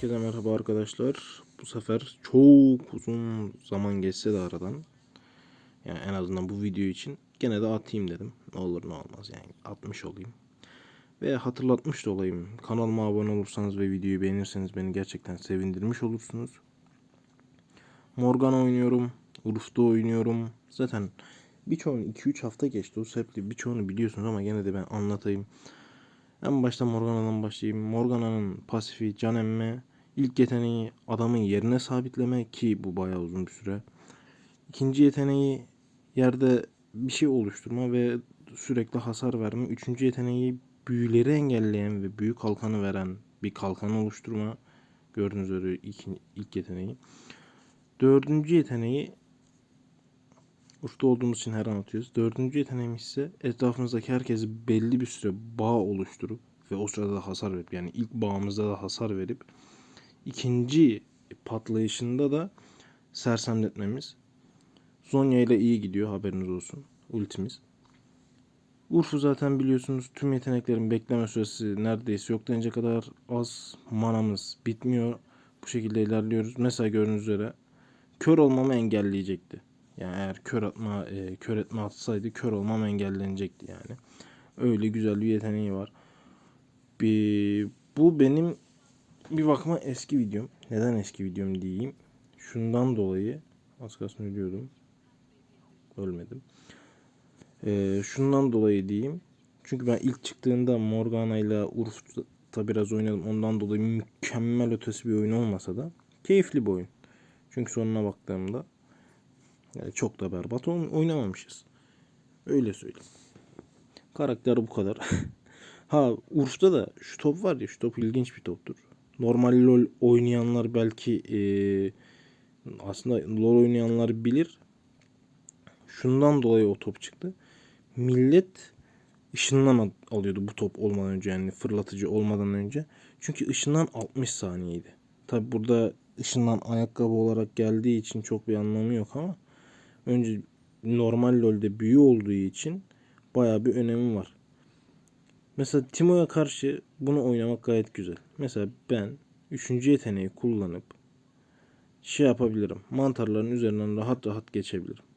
Herkese merhaba arkadaşlar. Bu sefer çok uzun zaman geçse de aradan yani en azından bu video için gene de atayım dedim. Ne olur ne olmaz yani atmış olayım. Ve hatırlatmış da olayım. Kanalıma abone olursanız ve videoyu beğenirseniz beni gerçekten sevindirmiş olursunuz. Morgan oynuyorum. Uruf'ta oynuyorum. Zaten birçoğunu 2-3 hafta geçti. O sebeple birçoğunu biliyorsunuz ama gene de ben anlatayım. En başta Morgana'dan başlayayım. Morgana'nın pasifi can emme. İlk yeteneği adamın yerine sabitleme ki bu bayağı uzun bir süre. İkinci yeteneği yerde bir şey oluşturma ve sürekli hasar verme. Üçüncü yeteneği büyüleri engelleyen ve büyük kalkanı veren bir kalkan oluşturma. Gördüğünüz üzere ilk, ilk yeteneği. Dördüncü yeteneği Urf'ta olduğumuz için her an atıyoruz. Dördüncü yeteneğimiz ise etrafımızdaki herkesi belli bir süre bağ oluşturup ve o sırada da hasar verip yani ilk bağımızda da hasar verip ikinci patlayışında da sersemletmemiz. Zonya ile iyi gidiyor haberiniz olsun. Ultimiz. Urf'u zaten biliyorsunuz tüm yeteneklerin bekleme süresi neredeyse yok denecek kadar az. Manamız bitmiyor. Bu şekilde ilerliyoruz. Mesela gördüğünüz üzere kör olmamı engelleyecekti. Yani eğer kör atma e, kör etme atsaydı kör olmam engellenecekti yani. Öyle güzel bir yeteneği var. Bir, bu benim bir bakıma eski videom. Neden eski videom diyeyim? Şundan dolayı az kalsın ölüyordum. Ölmedim. Ee, şundan dolayı diyeyim. Çünkü ben ilk çıktığında Morgana ile Urf'ta biraz oynadım. Ondan dolayı mükemmel ötesi bir oyun olmasa da keyifli bir oyun. Çünkü sonuna baktığımda yani çok da berbat oynamamışız. Öyle söyleyeyim. Karakter bu kadar. ha Urf'ta da şu top var ya şu top ilginç bir toptur. Normal LoL oynayanlar belki e, aslında LoL oynayanlar bilir. Şundan dolayı o top çıktı. Millet ışından alıyordu bu top olmadan önce yani fırlatıcı olmadan önce. Çünkü ışından 60 saniyeydi. Tabi burada ışından ayakkabı olarak geldiği için çok bir anlamı yok ama önce normal LoL'de büyü olduğu için baya bir önemi var. Mesela Timo'ya karşı bunu oynamak gayet güzel. Mesela ben 3. yeteneği kullanıp şey yapabilirim. Mantarların üzerinden rahat rahat geçebilirim.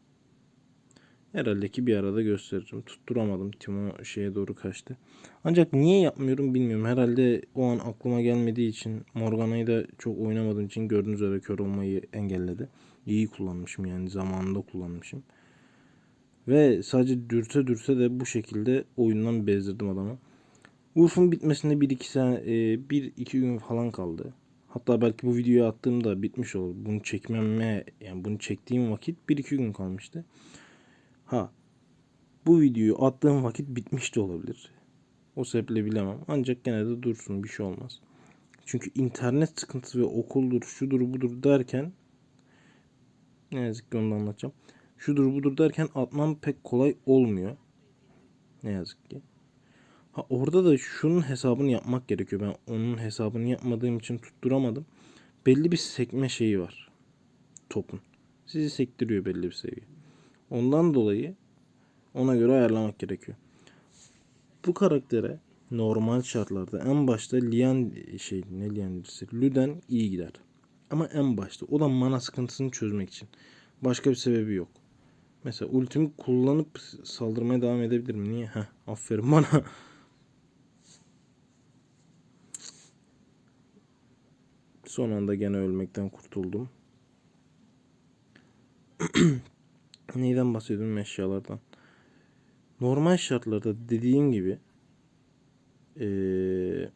Herhalde ki bir arada gösteririm. Tutturamadım. Timo şeye doğru kaçtı. Ancak niye yapmıyorum bilmiyorum. Herhalde o an aklıma gelmediği için Morgana'yı da çok oynamadığım için gördüğünüz üzere kör olmayı engelledi. İyi kullanmışım yani zamanında kullanmışım. Ve sadece dürte dürte de bu şekilde oyundan bezdirdim adamı. Urf'un bitmesinde 1-2 sene 1-2 gün falan kaldı. Hatta belki bu videoyu attığımda bitmiş olur. Bunu çekmeme yani bunu çektiğim vakit 1-2 gün kalmıştı. Ha bu videoyu attığım vakit bitmiş de olabilir. O sebeple bilemem. Ancak gene de dursun bir şey olmaz. Çünkü internet sıkıntısı ve okuldur, şudur budur derken ne yazık ki onu da anlatacağım. Şudur budur derken atmam pek kolay olmuyor. Ne yazık ki. Ha orada da şunun hesabını yapmak gerekiyor. Ben onun hesabını yapmadığım için tutturamadım. Belli bir sekme şeyi var. Topun. Sizi sektiriyor belli bir seviye. Ondan dolayı ona göre ayarlamak gerekiyor. Bu karaktere normal şartlarda en başta Lian şey ne Lian'dirse Luden iyi gider. Ama en başta o da mana sıkıntısını çözmek için. Başka bir sebebi yok. Mesela ultimi kullanıp saldırmaya devam edebilirim. Niye? Heh, aferin bana. Son anda gene ölmekten kurtuldum. Neyden bahsediyorum eşyalardan. Normal şartlarda dediğim gibi ee,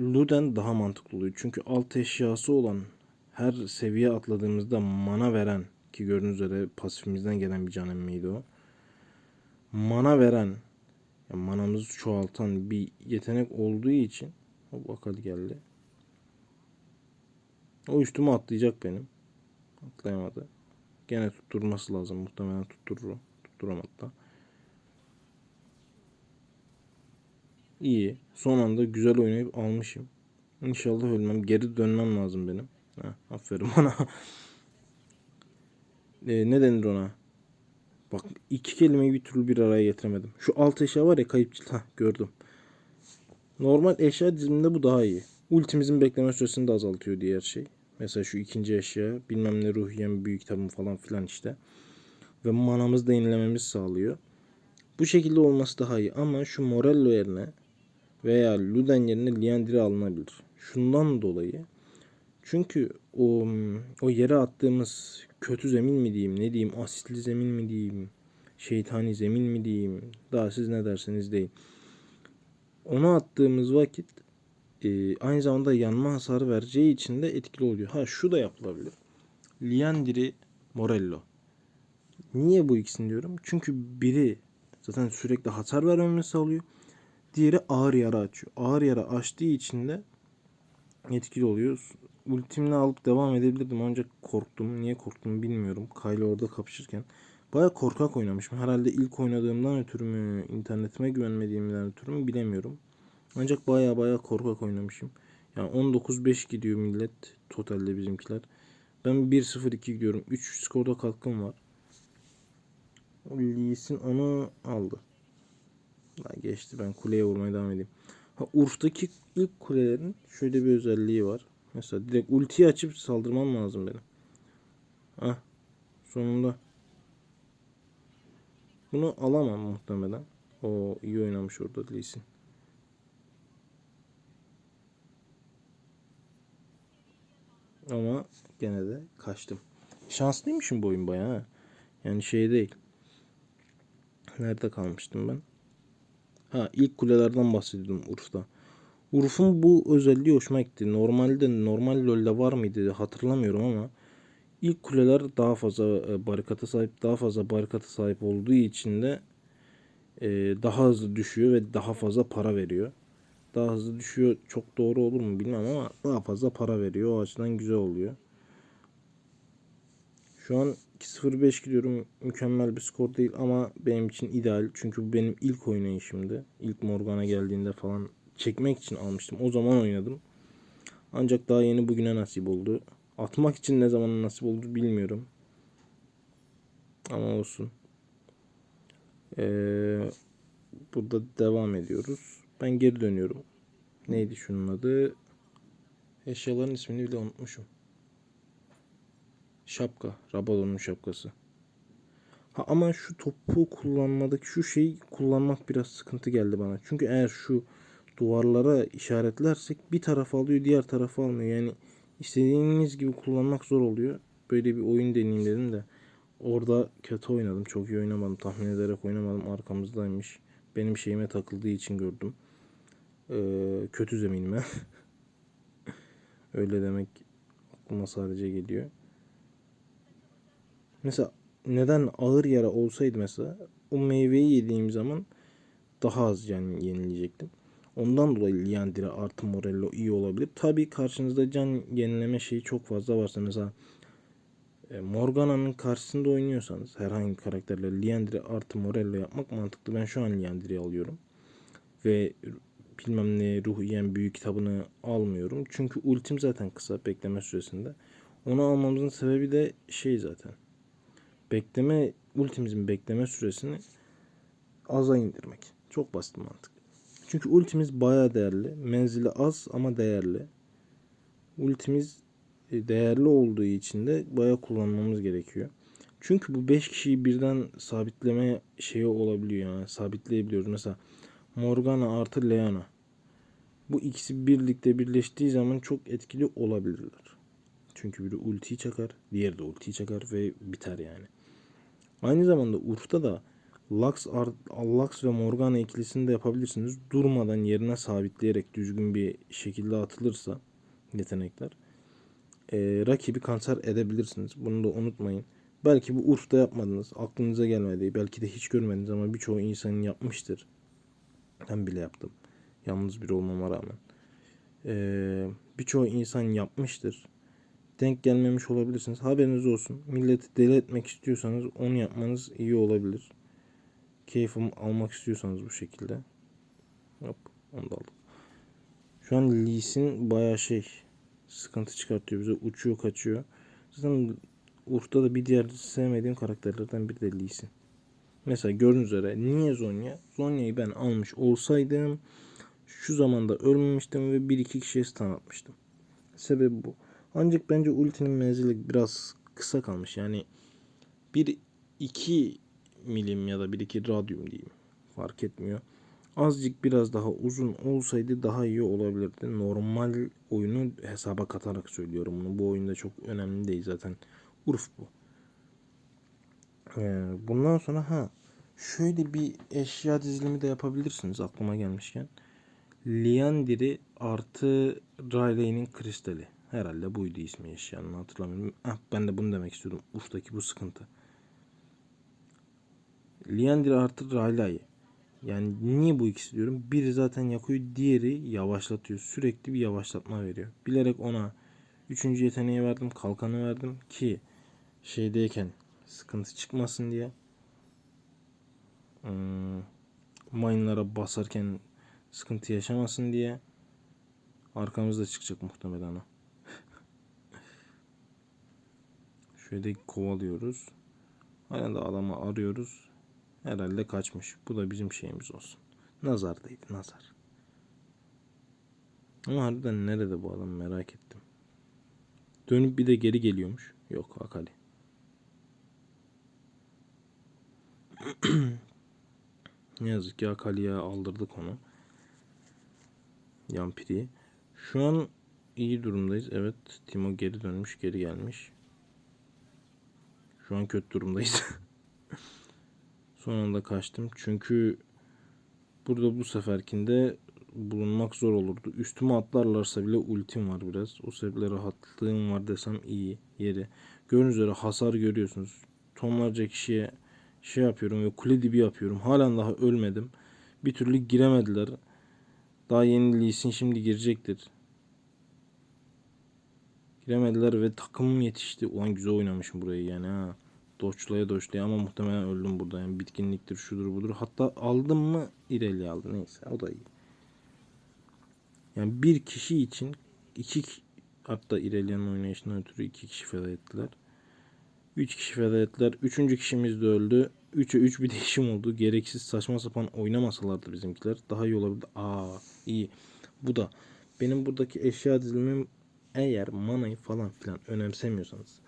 Luden daha mantıklı oluyor. Çünkü alt eşyası olan her seviye atladığımızda mana veren ki gördüğünüz üzere pasifimizden gelen bir can emmeydi o. Mana veren yani manamızı çoğaltan bir yetenek olduğu için o bakal geldi. O üstüme atlayacak benim. Atlayamadı. Gene tutturması lazım. Muhtemelen tutturur. Tutturamadı da. İyi. Son anda güzel oynayıp almışım. İnşallah ölmem. Geri dönmem lazım benim. Ha, aferin bana. Ee, ne denir ona? Bak iki kelimeyi bir türlü bir araya getiremedim. Şu alt eşya var ya kayıpçı. Ha gördüm. Normal eşya diziminde bu daha iyi. Ultimizin bekleme süresini de azaltıyor diğer şey. Mesela şu ikinci eşya bilmem ne ruhiyem büyük kitabım falan filan işte. Ve manamızı da yenilememizi sağlıyor. Bu şekilde olması daha iyi ama şu Morello yerine veya Luden yerine Liandry alınabilir. Şundan dolayı çünkü o o yere attığımız kötü zemin mi diyeyim, ne diyeyim, asitli zemin mi diyeyim, şeytani zemin mi diyeyim, daha siz ne derseniz deyin. Ona attığımız vakit e, aynı zamanda yanma hasarı vereceği için de etkili oluyor. Ha şu da yapılabilir. Liandry Morello. Niye bu ikisini diyorum? Çünkü biri zaten sürekli hasar vermemizi sağlıyor. Diğeri ağır yara açıyor. Ağır yara açtığı için de etkili oluyor. Ultimle alıp devam edebilirdim ancak korktum. Niye korktum bilmiyorum. Kyle orada kapışırken. Baya korkak oynamışım. Herhalde ilk oynadığımdan ötürü mü, internetime güvenmediğimden ötürü mü bilemiyorum. Ancak baya baya korkak oynamışım. Yani 19-5 gidiyor millet totalde bizimkiler. Ben 1-0-2 gidiyorum. 3 skorda katkım var. Lee Sin onu aldı. Daha geçti ben kuleye vurmaya devam edeyim. Ha, Urf'taki ilk kulelerin şöyle bir özelliği var. Mesela direkt ultiyi açıp saldırmam lazım benim. Ah sonunda. Bunu alamam muhtemelen. O iyi oynamış orada Lee Ama gene de kaçtım. Şanslıymışım bu oyun bayağı. Yani şey değil. Nerede kalmıştım ben? Ha ilk kulelerden bahsediyordum Urf'ta. Urf'un bu özelliği hoşuma gitti. Normalde normal LoL'de var mıydı hatırlamıyorum ama ilk kuleler daha fazla e, barikata sahip, daha fazla barikata sahip olduğu için de e, daha hızlı düşüyor ve daha fazla para veriyor. Daha hızlı düşüyor çok doğru olur mu bilmem ama daha fazla para veriyor. O açıdan güzel oluyor. Şu an 2-0-5 gidiyorum. Mükemmel bir skor değil ama benim için ideal. Çünkü bu benim ilk oynayışımdı. İlk Morgana geldiğinde falan çekmek için almıştım. O zaman oynadım. Ancak daha yeni bugüne nasip oldu. Atmak için ne zaman nasip oldu bilmiyorum. Ama olsun. Ee, burada devam ediyoruz. Ben geri dönüyorum. Neydi şunun adı? Eşyaların ismini bile unutmuşum. Şapka. Rabadon'un şapkası. Ha ama şu topu kullanmadaki şu şeyi kullanmak biraz sıkıntı geldi bana. Çünkü eğer şu duvarlara işaretlersek bir taraf alıyor diğer tarafı almıyor. Yani istediğimiz gibi kullanmak zor oluyor. Böyle bir oyun deneyeyim dedim de orada kötü oynadım. Çok iyi oynamadım. Tahmin ederek oynamadım. Arkamızdaymış. Benim şeyime takıldığı için gördüm. Ee, kötü zeminime. Öyle demek aklıma sadece geliyor. Mesela neden ağır yara olsaydı mesela o meyveyi yediğim zaman daha az yani yenileyecektim. Ondan dolayı Liandry artı Morello iyi olabilir. Tabii karşınızda can yenileme şeyi çok fazla varsa mesela e, Morgana'nın karşısında oynuyorsanız herhangi bir karakterle Liandry artı Morello yapmak mantıklı. Ben şu an Liandry'i alıyorum. Ve bilmem ne ruh yiyen büyük kitabını almıyorum. Çünkü ultim zaten kısa bekleme süresinde. Onu almamızın sebebi de şey zaten. Bekleme ultimizin bekleme süresini aza indirmek. Çok basit mantık. Çünkü ultimiz baya değerli. Menzili az ama değerli. Ultimiz e, değerli olduğu için de baya kullanmamız gerekiyor. Çünkü bu 5 kişiyi birden sabitleme şeyi olabiliyor yani sabitleyebiliyoruz. Mesela Morgana artı Leona. Bu ikisi birlikte birleştiği zaman çok etkili olabilirler. Çünkü biri ultiyi çakar, diğeri de ultiyi çakar ve biter yani. Aynı zamanda Urf'ta da Lux, Lux ve Morgana ikilisini de yapabilirsiniz. Durmadan yerine sabitleyerek düzgün bir şekilde atılırsa yetenekler e, rakibi kanser edebilirsiniz. Bunu da unutmayın. Belki bu Urf'ta yapmadınız. Aklınıza gelmedi. Belki de hiç görmediniz ama birçoğu insanın yapmıştır. Ben bile yaptım. Yalnız bir olmama rağmen. Ee, birçoğu insan yapmıştır. Denk gelmemiş olabilirsiniz. Haberiniz olsun. Milleti deli etmek istiyorsanız onu yapmanız iyi olabilir. Keyif almak istiyorsanız bu şekilde. Hop onu da aldım. Şu an Lee Sin bayağı şey sıkıntı çıkartıyor bize. Uçuyor kaçıyor. Zaten Urf'ta da bir diğer sevmediğim karakterlerden biri de Lee Sin. Mesela gördüğünüz üzere niye Zonya? Zonya'yı ben almış olsaydım şu zamanda ölmemiştim ve bir iki kişiye stun atmıştım. Sebebi bu. Ancak bence ultinin menzili biraz kısa kalmış. Yani bir iki milim ya da bir iki radyum diyeyim. Fark etmiyor. Azıcık biraz daha uzun olsaydı daha iyi olabilirdi. Normal oyunu hesaba katarak söylüyorum bunu. Bu oyunda çok önemli değil zaten. Urf bu. Ee, bundan sonra ha şöyle bir eşya dizilimi de yapabilirsiniz aklıma gelmişken. Liandiri artı Riley'nin kristali. Herhalde buydu ismi eşyanın hatırlamıyorum. Ah, ben de bunu demek istiyordum. Uf'taki bu sıkıntı. Liandiri artı Riley. Yani niye bu ikisi diyorum? Biri zaten yakıyor, diğeri yavaşlatıyor. Sürekli bir yavaşlatma veriyor. Bilerek ona üçüncü yeteneği verdim, kalkanı verdim ki şeydeyken sıkıntı çıkmasın diye. Hmm, mine'lara basarken sıkıntı yaşamasın diye. Arkamızda çıkacak muhtemelen. Şöyle kovalıyoruz. Hala da adamı arıyoruz. Herhalde kaçmış. Bu da bizim şeyimiz olsun. Nazardaydı nazar. Ama harbiden nerede bu adam merak ettim. Dönüp bir de geri geliyormuş. Yok Akali. Ne yazık ki Akali'ye aldırdık onu. Yampiri. Şu an iyi durumdayız. Evet Timo geri dönmüş geri gelmiş. Şu an kötü durumdayız. Son anda kaçtım. Çünkü burada bu seferkinde bulunmak zor olurdu. Üstüme atlarlarsa bile ultim var biraz. O sebeple rahatlığım var desem iyi yeri. Gördüğünüz üzere hasar görüyorsunuz. Tonlarca kişiye şey yapıyorum ve kule dibi yapıyorum. Halen daha ölmedim. Bir türlü giremediler. Daha yeni Lee Sin şimdi girecektir. Giremediler ve takımım yetişti. Ulan güzel oynamışım burayı yani ha. Doçlaya doçlaya ama muhtemelen öldüm burada. Yani bitkinliktir şudur budur. Hatta aldım mı İreli aldı. Neyse o da iyi. Yani bir kişi için iki hatta İrelia'nın oynayışından ötürü iki kişi feda ettiler. Üç kişi feda ettiler. Üçüncü kişimiz de öldü. Üçe üç bir değişim oldu. Gereksiz saçma sapan oynamasalardı bizimkiler. Daha iyi olabilirdi. Aa iyi. Bu da benim buradaki eşya dizilimim eğer manayı falan filan önemsemiyorsanız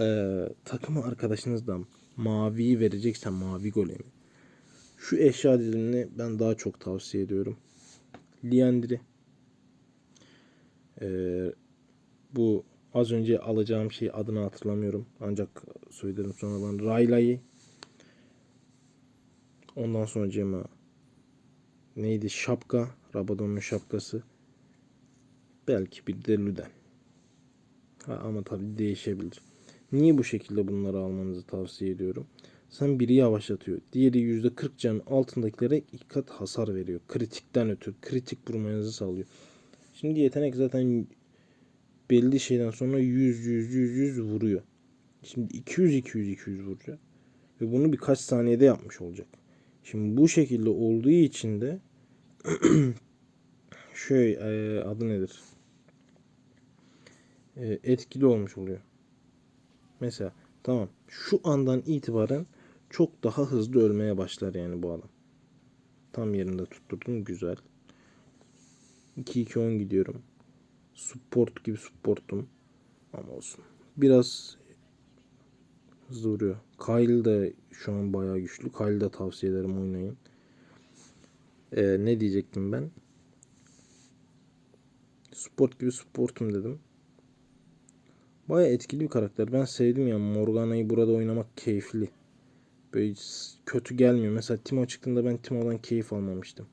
e, takım arkadaşınızdan maviyi vereceksen mavi golemi şu eşya dizilimini ben daha çok tavsiye ediyorum. Liandri e, bu az önce alacağım şey adını hatırlamıyorum. Ancak söylerim sonradan. Rayla'yı ondan sonra Cema neydi? Şapka. Rabadon'un şapkası. Belki bir de Luden. Ha, ama tabii değişebilir. Niye bu şekilde bunları almanızı tavsiye ediyorum? Sen biri yavaşlatıyor. Diğeri %40 canın altındakilere iki kat hasar veriyor. Kritikten ötürü. Kritik vurmanızı sağlıyor. Şimdi yetenek zaten belli şeyden sonra 100 100 100 100 vuruyor. Şimdi 200 200 200 vuracak. Ve bunu birkaç saniyede yapmış olacak. Şimdi bu şekilde olduğu için de şey e, adı nedir? E, etkili olmuş oluyor. Mesela tamam şu andan itibaren çok daha hızlı ölmeye başlar yani bu adam. Tam yerinde tutturdum güzel. 2-2-10 gidiyorum. Support gibi supportum. Ama olsun. Biraz hızlı vuruyor. Kyle de şu an bayağı güçlü. Kyle'ı da tavsiye ederim oynayın. Ee, ne diyecektim ben? Support gibi supportum dedim. Baya etkili bir karakter. Ben sevdim ya. Morgana'yı burada oynamak keyifli. Böyle kötü gelmiyor. Mesela Timo çıktığında ben Timo'dan keyif almamıştım.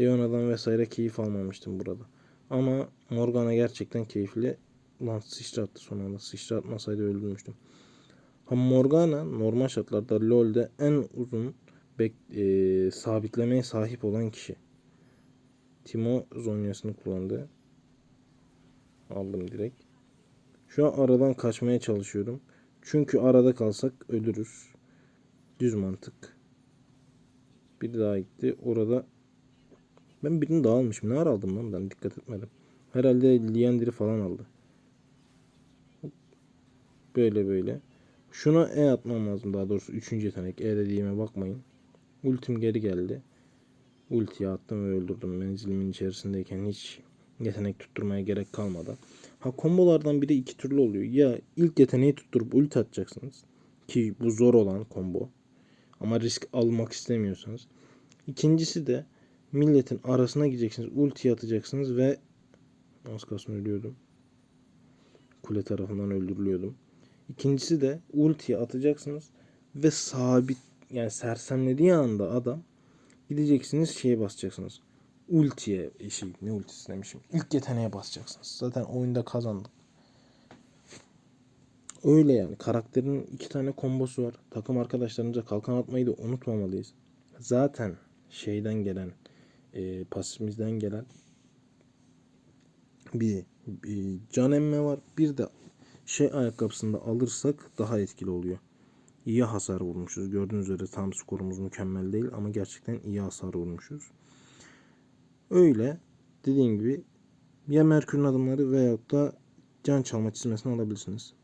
Leona'dan vesaire keyif almamıştım burada. Ama Morgana gerçekten keyifli. Lan sıçrattı son anda. Sıçratmasaydı öldürmüştüm. Ha Morgana normal şartlarda LoL'de en uzun bek, e, sabitlemeye sahip olan kişi. Timo Zonya'sını kullandı. Aldım direkt. Şu an aradan kaçmaya çalışıyorum. Çünkü arada kalsak ölürüz. Düz mantık. Bir daha gitti. Orada Ben birini daha almışım. Ne ara aldım lan ben dikkat etmedim. Herhalde Liandry falan aldı. Böyle böyle. Şuna E atmam lazım daha doğrusu. Üçüncü yetenek. E dediğime bakmayın. Ultim geri geldi. Ultiyi attım ve öldürdüm. Menzilimin içerisindeyken hiç yetenek tutturmaya gerek kalmadan. Ha kombolardan biri iki türlü oluyor. Ya ilk yeteneği tutturup ulti atacaksınız. Ki bu zor olan combo. Ama risk almak istemiyorsanız. İkincisi de milletin arasına gideceksiniz. Ulti atacaksınız ve az kalsın ölüyordum. Kule tarafından öldürülüyordum. İkincisi de ultiyi atacaksınız ve sabit yani sersemlediği anda adam gideceksiniz şeye basacaksınız. Ultiye şey ne ultisi demişim. İlk yeteneğe basacaksınız. Zaten oyunda kazandık. Öyle yani. Karakterin iki tane kombosu var. Takım arkadaşlarımıza kalkan atmayı da unutmamalıyız. Zaten şeyden gelen e, pasifimizden gelen bir, bir can emme var. Bir de şey ayakkabısında alırsak daha etkili oluyor. İyi hasar vurmuşuz. Gördüğünüz üzere tam skorumuz mükemmel değil ama gerçekten iyi hasar vurmuşuz. Öyle dediğim gibi ya Merkür'ün adımları veyahut da can çalma çizmesini alabilirsiniz.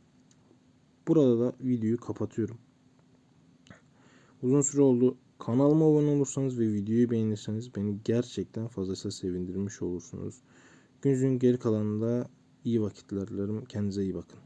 Burada da videoyu kapatıyorum. Uzun süre oldu. Kanalıma abone olursanız ve videoyu beğenirseniz beni gerçekten fazlasıyla sevindirmiş olursunuz. Günün geri kalanında iyi vakitler dilerim. Kendinize iyi bakın.